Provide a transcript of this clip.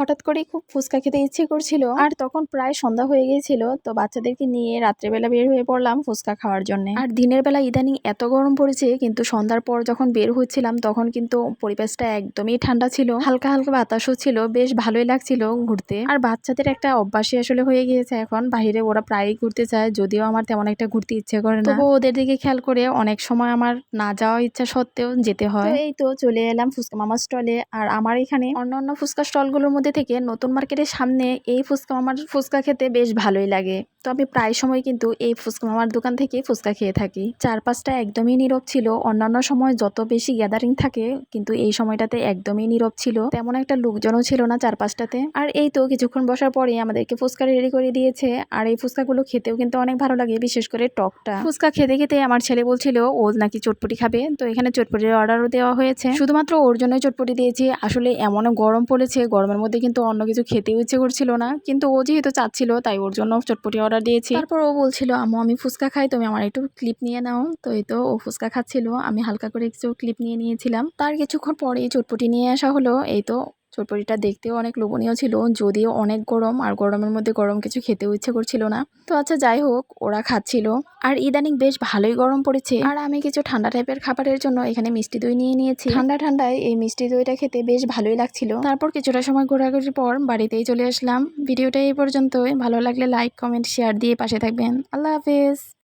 হঠাৎ করেই খুব ফুচকা খেতে ইচ্ছে করছিল। আর তখন প্রায় সন্ধ্যা হয়ে গিয়েছিল, তো বাচ্চাদেরকে নিয়ে রাত্রেবেলা বের হয়ে পড়লাম ফুচকা খাওয়ার জন্য। আর দিনের বেলা ইদানিং এত গরম পড়েছে, কিন্তু সন্ধ্যার পর যখন বের হচ্ছিলাম, তখন কিন্তু পরিবেশটা একদমই ঠান্ডা ছিল। হালকা হালকা বাতাসও ছিল, বেশ ভালোই লাগছিল ঘুরতে। আর বাচ্চাদের একটা অভ্যাসই আসলে হয়ে গিয়েছে এখন। বাইরে ওরা প্রায়ই ঘুরতে চায়, যদিও আমার তেমন একটা ঘুরতে ইচ্ছে করে না। তবুও ওদের দিকে খেয়াল করে অনেক সময় আমার না যাওয়া ইচ্ছা সত্ত্বেও যেতে হয়। এই তো চলে এলাম ফুচকা মামার স্টলে, আর আমার এখানে অন্য অন্য ফুচকা স্টলগুলোর মধ্যে থেকে নতুন মার্কেটের সামনে এই ফুচকা মামার ফুচকা খেতে বেশ ভালোই লাগে। তো আমি প্রায় সময় কিন্তু এই ফুচকা মামার দোকান থেকে ফুচকা খেয়ে থাকি। চারপাশটা একদমই নীরব ছিল। অন্যান্য সময় যত বেশি গ্যাদারিং থাকে, কিন্তু এই সময়টাতে একদমই নীরব ছিল। তেমন একটা লোকজনও ছিল না চারপাশটাতে। আর এই তো কিছুক্ষণ বসার পরে আমাদেরকে ফুচকা রেডি করে দিয়েছে। আর এই ফুচকাগুলো খেতেও কিন্তু অনেক ভালো লাগে, বিশেষ করে টকটা। ফুচকা খেতে খেতে আমার ছেলে বলছিল ও নাকি চটপটি খাবে। তো এখানে চটপটির অর্ডারও দেওয়া হয়েছে। শুধুমাত্র ওর জন্যই চটপটি দিয়েছি। আসলে এমনও গরম পড়েছে, গরমের মধ্যে কিন্তু অন্য কিছু খেতেও ইচ্ছে করছিল না। কিন্তু ও যেহেতু চাচ্ছিল, তাই ওর জন্য চটপটি অর্ডার দিয়েছি। তারপর ও বলছিল, আম্মু, আমি ফুচকা খাই, তুমি আমার একটু ক্লিপ নিয়ে নাও। তো এই তো ও ফুচকা খাচ্ছিল, আমি হালকা করে কিছু ক্লিপ নিয়ে নিয়েছিলাম। তার কিছুক্ষণ পরেই চটপটি নিয়ে আসা হলো, এই তো চটপটিটা দেখতেও অনেক লোভনীয় ছিল, যদিও অনেক গরম, আর গরমের মধ্যে গরম কিছু খেতেও ইচ্ছে করছিল না। তো আচ্ছা যাই হোক, ওরা খাচ্ছিল। আর ইদানিং বেশ ভালোই গরম পড়েছে। আর আমি কিছু ঠান্ডা টাইপের খাবারের জন্য এখানে মিষ্টি দই নিয়ে নিয়েছি। ঠান্ডা ঠান্ডায় এই মিষ্টি দইটা খেতে বেশ ভালোই লাগছিল। তারপর কিছুটা সময় ঘোরাঘুরির পর বাড়িতেই চলে আসলাম। ভিডিওটা এই পর্যন্তই। ভালো লাগলে লাইক কমেন্ট শেয়ার দিয়ে পাশে থাকবেন। আল্লাহ হাফেজ।